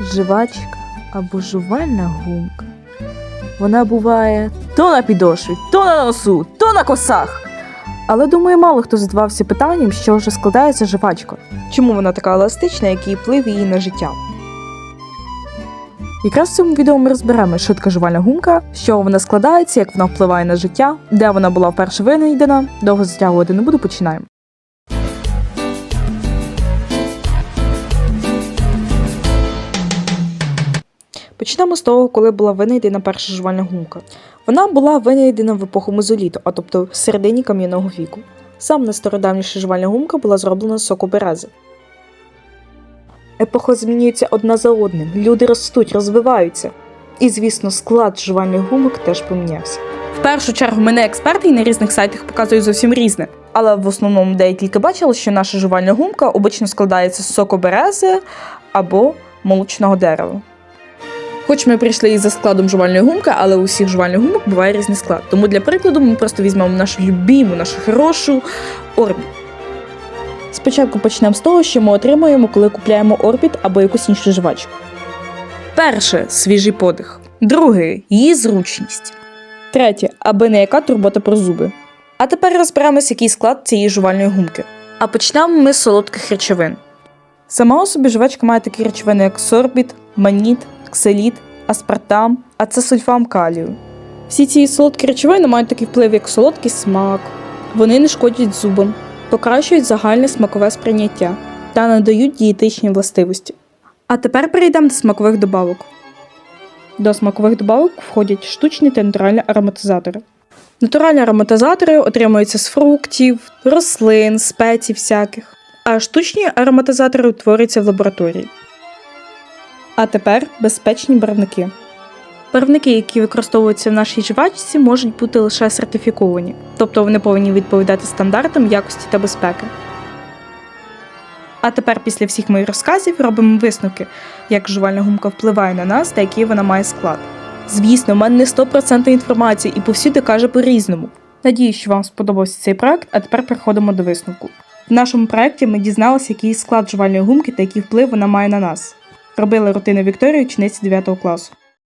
Жвачка або жувальна гумка. Вона буває то на підошві, то на носу, то на косах. Але думаю, мало хто задавався питанням, чого ж складається жвачка. Чому вона така еластична, який вплив її на життя? Якраз в цьому відео ми розберемо, що така жувальна гумка, чого вона складається, як вона впливає на життя, де вона була вперше винайдена. Довго затягувати не буду, починаємо. Почнемо з того, коли була винайдена перша жувальна гумка. Вона була винайдена в епоху мезоліту, а тобто в середині кам'яного віку. Сам найстародавніша жувальна гумка була зроблена з соку берези. Епоха змінюється одна за одним, люди ростуть, розвиваються. І, звісно, склад жувальних гумок теж помінявся. В першу чергу мене експерти і на різних сайтах показують зовсім різне. Але в основному де я тільки бачила, що наша жувальна гумка обично складається з соку берези або молочного дерева. Хоч ми прийшли і за складом жувальної гумки, але у всіх жувальних гумок буває різний склад. Тому для прикладу ми просто візьмемо нашу любіму, нашу хорошу орбіт. Спочатку почнемо з того, що ми отримуємо, коли купляємо орбіт або якусь іншу жвачку. Перше свіжий подих. Друге її зручність. Третє аби не яка турбота про зуби. А тепер розберемось, який склад цієї жувальної гумки. А почнемо ми з солодких речовин. Сама у собі жвачка має такі речовини, як сорбіт, маніт, кселіт, аспартам, ацесульфам калію. Всі ці солодкі речовини мають такий вплив, як солодкий смак. Вони не шкодять зубам, покращують загальне смакове сприйняття та надають дієтичні властивості. А тепер перейдемо до смакових добавок. До смакових добавок входять штучні та натуральні ароматизатори. Натуральні ароматизатори отримуються з фруктів, рослин, спецій всяких, а штучні ароматизатори утворюються в лабораторії. А тепер безпечні барвники. Барвники, які використовуються в нашій жвачці, можуть бути лише сертифіковані, тобто вони повинні відповідати стандартам якості та безпеки. А тепер, після всіх моїх розказів, робимо висновки, як жувальна гумка впливає на нас та який вона має склад. Звісно, в мене не 100% інформації і повсюди каже по-різному. Надіюсь, що вам сподобався цей проект, а тепер переходимо до висновку. В нашому проекті ми дізналися, який склад жувальної гумки та який вплив вона має на нас. Робили рутини Вікторії учениці 9 класу.